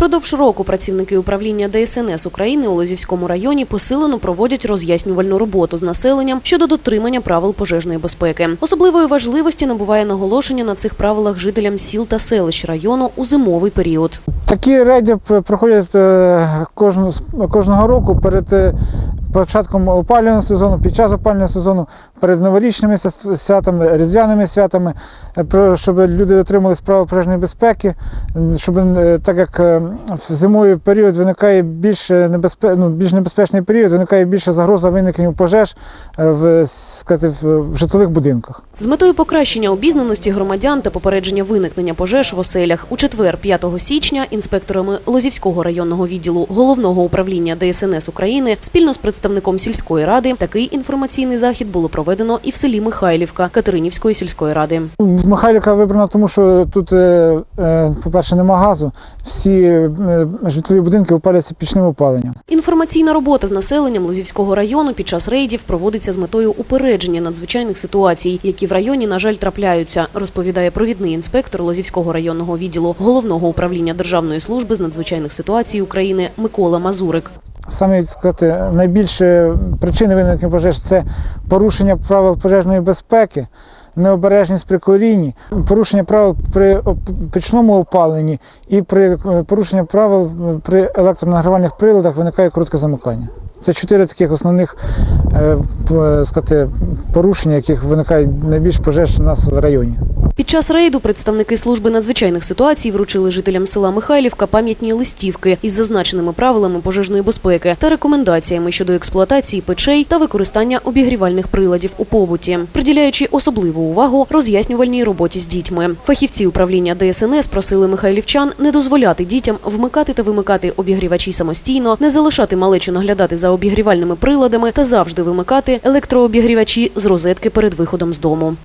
Продовж року працівники управління ДСНС України у Лозівському районі посилено проводять роз'яснювальну роботу з населенням щодо дотримання правил пожежної безпеки. Особливої важливості набуває наголошення на цих правилах жителям сіл та селищ району у зимовий період. Такі рейди проходять е, кожного, кожного року перед е, початком опалювального сезону, під час опалювального сезону, перед новорічними святами, різдвяними святами, е, щоб люди дотримувалися правил пожежної безпеки, щоб е, так як е, в зимовий період виникає більше небезпе... ну, більш небезпечний період, виникає більша загроза виникнення пожеж в, сказати, в житлових будинках. З метою покращення обізнаності громадян та попередження виникнення пожеж в оселях у четвер, 5 січня, інспекторами Лозівського районного відділу головного управління ДСНС України спільно з представником сільської ради такий інформаційний захід було проведено і в селі Михайлівка Катеринівської сільської ради. Михайлівка вибрана, тому що тут, е, е, по-перше, нема газу. Всі е, житлові будинки опалюються пічним опаленням. Інформаційна робота з населенням Лозівського району під час рейдів проводиться з метою упередження надзвичайних ситуацій, які в районі, на жаль, трапляються, розповідає провідний інспектор Лозівського районного відділу головного управління Державної служби з надзвичайних ситуацій України Микола Мазурик. Саме сказати, найбільше причини виникнення пожеж це порушення правил пожежної безпеки, необережність при корінні, порушення правил при пічному опаленні і при порушення правил е, при електронагрівальних приладах виникає коротке замикання. Це чотири таких основних е, сказати, порушення, яких виникають найбільш пожеж у нас в районі. Під час рейду представники служби надзвичайних ситуацій вручили жителям села Михайлівка пам'ятні листівки із зазначеними правилами пожежної безпеки та рекомендаціями щодо експлуатації печей та використання обігрівальних приладів у побуті, приділяючи особливу увагу роз'яснювальній роботі з дітьми. Фахівці управління ДСНС просили михайлівчан не дозволяти дітям вмикати та вимикати обігрівачі самостійно, не залишати малечу наглядати за обігрівальними приладами та завжди вимикати електрообігрівачі з розетки перед виходом з дому.